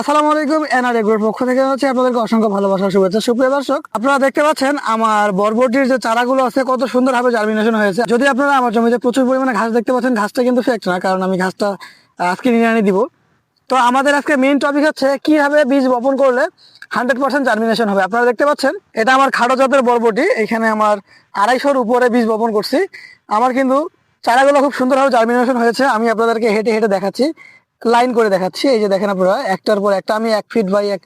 আসসালামু আলাইকুম এনআর এগ্রোর পক্ষ থেকে হচ্ছে আপনাদেরকে অসংখ্য ভালোবাসা শুভেচ্ছা। সুপ্রিয় দর্শক, আপনারা দেখতে পাচ্ছেন আমার বরবটির যে চারাগুলো আছে, কত সুন্দরভাবে জার্মিনেশন হয়েছে। যদি আপনারা আমার জমিতে প্রচুর পরিমাণে ঘাস দেখতে পাচ্ছেন, ঘাসটা কিন্তু ফেক্ট না, কারণ আমি ঘাসটা আজকে নিয়ে আনি দিব। তো আমাদের আজকে মেইন টপিক হচ্ছে, কীভাবে বীজ বপন করলে হান্ড্রেড পার্সেন্ট জার্মিনেশন হবে? আপনারা দেখতে পাচ্ছেন, এটা আমার খাটো জাতের বরবটি, এখানে আমার আড়াইশোর উপরে বীজ বপন করছি। আমার কিন্তু চারাগুলো খুব সুন্দরভাবে জার্মিনেশন হয়েছে, আমি আপনাদেরকে হেঁটে হেঁটে দেখাচ্ছি। লাইন করে দেখাচ্ছি। এই যে দেখেন আপনারা, একটার পর একটা, আমি এক ফিট বাই এক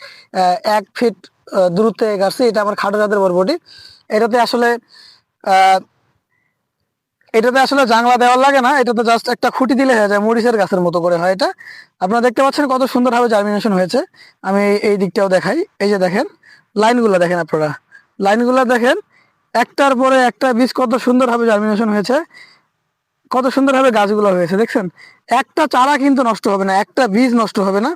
এক ফিট দূরত্বে গাছছি এটা আমার খাটো জাতের বরবটি। এটাতে আসলে এটাতে আসলে জাংলা দেওয়ার লাগে না। এটাতে জাস্ট একটা খুঁটি দিলে হয়ে যায়, মরিচের গাছের মতো করে হয় এটা। আপনারা দেখতে পাচ্ছেন কত সুন্দরভাবে জার্মিনেশন হয়েছে। আমি এই দিকটাও দেখাই। এই যে দেখেন, লাইনগুলো দেখেন আপনারা। লাইনগুলো দেখেন, একটার পরে একটা বীজ কত সুন্দরভাবে জার্মিনেশন হয়েছে। কত সুন্দরভাবে গাছগুলো হয়েছে, দেখছেন? একটা চারা কিন্তু নষ্ট হবে না, একটা বীজ নষ্ট হবে না।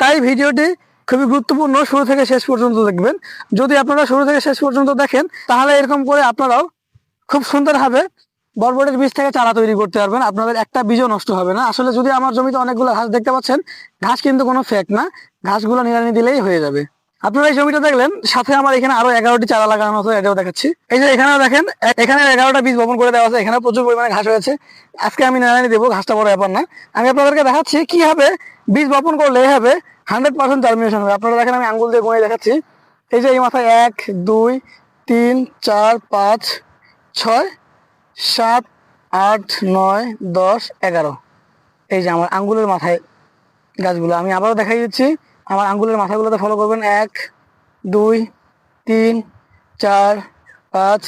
তাই ভিডিওটি খুবই গুরুত্বপূর্ণ, শুরু থেকে শেষ পর্যন্ত দেখবেন। যদি আপনারা শুরু থেকে শেষ পর্যন্ত দেখেন, তাহলে এরকম করে আপনারাও খুব সুন্দরভাবে বরবটির বীজ থেকে চারা তৈরি করতে পারবেন। আপনাদের একটা বীজও নষ্ট হবে না। আসলে যদি আমার জমিতে অনেকগুলো ঘাস দেখতে পাচ্ছেন, ঘাস কিন্তু কোনো ফেক না। ঘাসগুলো নিড়ানি দিলেই হয়ে যাবে। আপনারা এই জমিটা দেখলেন, সাথে আমার এখানে আরও এগারোটি চারা লাগানো আছে, এটাও দেখাচ্ছি। এই যে এখানেও দেখেন এখানে এগারোটা বীজ বপন করে দেওয়া আছে এখানে প্রচুর পরিমাণে ঘাস হয়েছে আজকে আমি নিড়ানি দেবো, ঘাসটা বড় ব্যাপার না। আমি আপনাদেরকে দেখাচ্ছি কি হবে বীজ বপন করলে হবে, হান্ড্রেড পার্সেন্ট জার্মিনেশন হবে। আপনারা দেখেন, আমি আঙ্গুল দিয়ে গুঁয়ে দেখাচ্ছি। এই যে এই মাথায় এক, দুই, তিন, চার, পাঁচ, ছয়, সাত, আট, নয়, দশ, এগারো। এই যে আমার আঙ্গুলের মাথায় গাছগুলো, আমি আবারও দেখাই দিচ্ছি। আমার আঙ্গুলের মাথাগুলোতে ফলো করবেন। এক, দুই, তিন, চার, পাঁচ,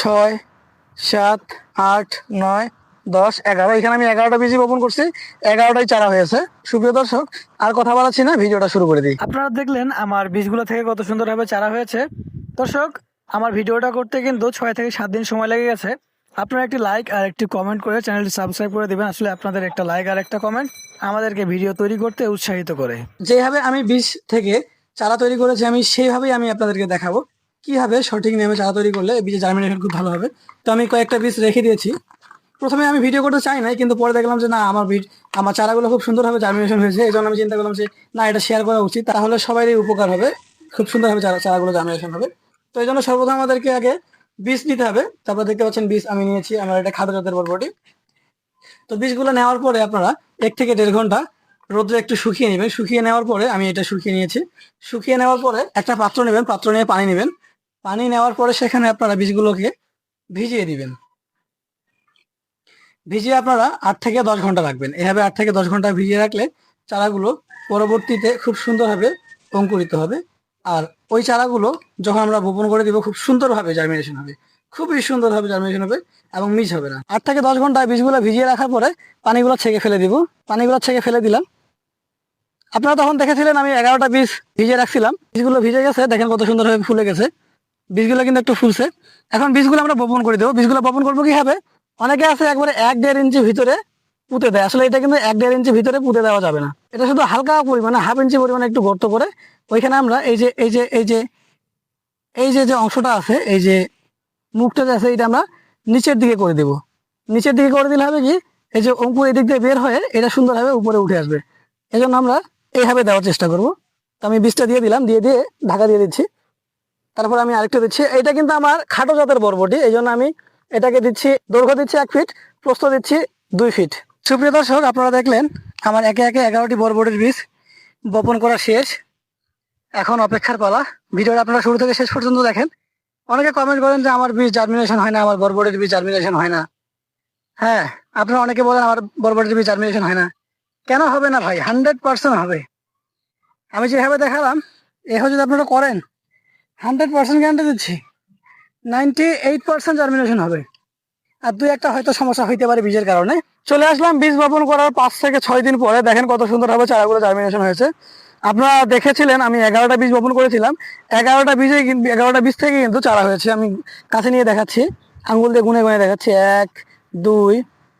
ছয়, সাত, আট, নয়, দশ, এগারো। এখানে আমি এগারোটা বীজ বপন করছি। এগারোটাই চারা হয়েছে। সুপ্রিয় দর্শক, আর কথা বলাচ্ছি না, ভিডিওটা শুরু করে দিই। আপনারা দেখলেন আমার বীজগুলো থেকে কত সুন্দরভাবে চারা হয়েছে। দর্শক, আমার ভিডিওটা করতে কিন্তু ছয় থেকে সাত দিন সময় লেগে গেছে। আপনারা একটি লাইক আর একটি কমেন্ট করে চ্যানেলটি সাবস্ক্রাইব করে দেবেন। আসলে আপনাদের একটা লাইক আর একটা কমেন্ট আমাদেরকে ভিডিও তৈরি করতে উৎসাহিত করে। যেভাবে আমি বীজ থেকে চারা তৈরি করেছি, আমি সেইভাবেই আমি আপনাদেরকে দেখাবো। কীভাবে সঠিক নেমে চারা তৈরি করলে বীজের জার্মিনেশন খুব ভালো হবে। তো আমি কয়েকটা বীজ রেখে দিয়েছি। প্রথমে আমি ভিডিও করতে চাই নাই, কিন্তু পরে দেখলাম যে না, আমার বীজ, আমার চারাগুলো খুব সুন্দরভাবে জার্মিনেশন হয়েছে। এই জন্য আমি চিন্তা করলাম যে, না, এটা শেয়ার করা উচিত। তাহলে সবারই উপকার হবে। খুব সুন্দরভাবে চারা চারাগুলো জার্মিনেশন হবে। তো এই জন্য সর্বদা আমাদেরকে আগে বীজ নিতে হবে। তারপর দেখতে পাচ্ছেন বীজ আমি নিয়েছি, আমার এটা খাদ্য জাতের বরবটি। তো বীজগুলো নেওয়ার পরে আপনারা এক থেকে দেড় ঘণ্টা রোদ্রে একটু শুকিয়ে নেবেন। শুকিয়ে নেওয়ার পরে আমি এটা শুকিয়ে নিয়েছি। শুকিয়ে নেওয়ার পরে একটা পাত্র নেবেন, পাত্র নিয়ে পানি নেবেন। পানি নেওয়ার পরে সেখানে আপনারা বীজগুলোকে ভিজিয়ে দিবেন। ভিজিয়ে আপনারা আট থেকে দশ ঘণ্টা রাখবেন। এভাবে আট থেকে দশ ঘণ্টা ভিজিয়ে রাখলে চারাগুলো পরবর্তীতে খুব সুন্দরভাবে অঙ্কুরিত হবে। আর ওই চারাগুলো যখন আমরা বপন করে দিব, খুব সুন্দরভাবে জার্মিনেশন হবে। খুবই সুন্দরভাবে জার্মিনেশন হবে এবং মিস হবে না। আট থেকে দশ ঘণ্টা বীজগুলো ভিজিয়ে রাখার পরে পানিগুলো ছেঁকে ফেলে দিব। পানিগুলো ছেঁকে ফেলে দিলাম। আপনারা তখন দেখেছিলেন আমি এগারোটা বীজ ভিজিয়ে রাখছিলাম। বীজগুলো ভিজে গেছে, দেখেন কত সুন্দরভাবে ফুলে গেছে। বীজগুলো কিন্তু একটু ফুলছে। এখন বীজগুলো আমরা বপন করে দেবো। বীজগুলো বপন করব কি হবে অনেকে আছে একবারে এক দেড় ইঞ্চি ভিতরে পুঁতে দেয়। আসলে এটা কিন্তু এক দেড় ইঞ্চি ভিতরে পুঁতে দেওয়া যাবে না। এটা শুধু হালকা পরিমাণে, হাফ ইঞ্চি পরিমাণে একটু গর্ত করে ওইখানে আমরা এই যে এই যে এই যে এই যে যে অংশটা আছে, এই যে মুখটা যে আছে, এটা আমরা নিচের দিকে করে দেব। নিচের দিকে করে দিলে হবে কি, এই যে অঙ্কুর এদিক দিয়ে বের হয়ে এটা সুন্দরভাবে উপরে উঠে আসবে। এই জন্য আমরা এইভাবে দেওয়ার চেষ্টা করব। তো আমি বীজটা দিয়ে দিলাম, দিয়ে দিয়ে ঢাকা দিয়ে দিচ্ছি। তারপর আমি আরেকটা দিচ্ছি। এটা কিন্তু আমার খাটো জাতের বরবটি এই জন্য আমি এটাকে দিচ্ছি, দৈর্ঘ্য দিচ্ছি এক ফিট, প্রস্থ দিচ্ছি দুই ফিট। সুপ্রিয় দর্শক, আপনারা দেখলেন আমার একে একে এগারোটি বরবটির বীজ বপন করা শেষ। এখন অপেক্ষার পালা। ভিডিওটা আপনারা শুরু থেকে শেষ পর্যন্ত দেখেন। অনেকে কমেন্ট করেন যে আমার বীজ জার্মিনেশন হয় না, আমার বরবটির বীজ জার্মিনেশন হয় না। হ্যাঁ আপনারা অনেকে বলেন আমার বরবটির বীজ জার্মিনেশন হয় না। কেন হবে না ভাই? হান্ড্রেড পার্সেন্ট হবে। আমি যেভাবে দেখালাম, এভাবে যদি আপনারা করেন হান্ড্রেড পার্সেন্ট গ্যারান্টি দিচ্ছি। নাইনটি এইট পার্সেন্ট জার্মিনেশন হবে। আর দুই একটা হয়তো সমস্যা হইতে পারে বীজের কারণে। চলে আসলাম বীজ বপন করার পাঁচ থেকে ছয় দিন পরে। দেখেন কত সুন্দরভাবে চারাগুলো জার্মিনেশন হয়েছে। আপনারা দেখেছিলেন, আমি এগারোটা বীজ বপন করেছিলাম। এগারোটা বীজে এগারোটা বীজ থেকে কিন্তু চারা হয়েছে। আমি কাছে নিয়ে দেখাচ্ছি। আঙ্গুল দিয়ে গুনে গুনে দেখাচ্ছি। এক, দুই,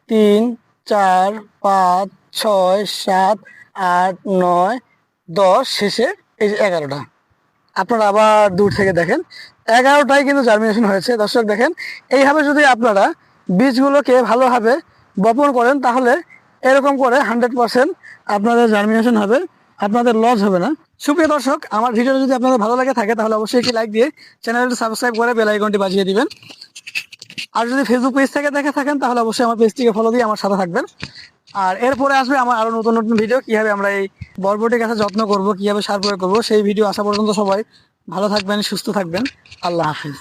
তিন, চার, পাঁচ, ছয়, সাত, আট, নয়, দশ, শেষে এই যে এগারোটা। আপনারা আবার দূর থেকে দেখেন। এগারোটাই কিন্তু জার্মিনেশন হয়েছে। দর্শক দেখেন, এইভাবে যদি আপনারা বীজগুলোকে ভালোভাবে বপন করেন, তাহলে এরকম করে হান্ড্রেড পার্সেন্ট আপনাদের জার্মিনেশন হবে, আপনাদের লস হবে না। সুপ্রিয় দর্শক, আমার ভিডিও যদি আপনাদের ভালো লাগে থাকে, তাহলে অবশ্যই একটি লাইক দিয়ে চ্যানেলটি সাবস্ক্রাইব করে বেল আইকনটি বাজিয়ে দিবেন। আর যদি ফেসবুক পেজ থেকে দেখে থাকেন, তাহলে অবশ্যই আমার পেজটিকে ফলো দিয়ে আমার সাথে থাকবেন। আর এরপরে আসবে আমার আরও নতুন নতুন ভিডিও কীভাবে আমরা এই বরবটির কাছে যত্ন করব, কীভাবে সার প্রয়োগ করব, সেই ভিডিও আসা পর্যন্ত সবাই ভালো থাকবেন, সুস্থ থাকবেন। আল্লাহ হাফিজ।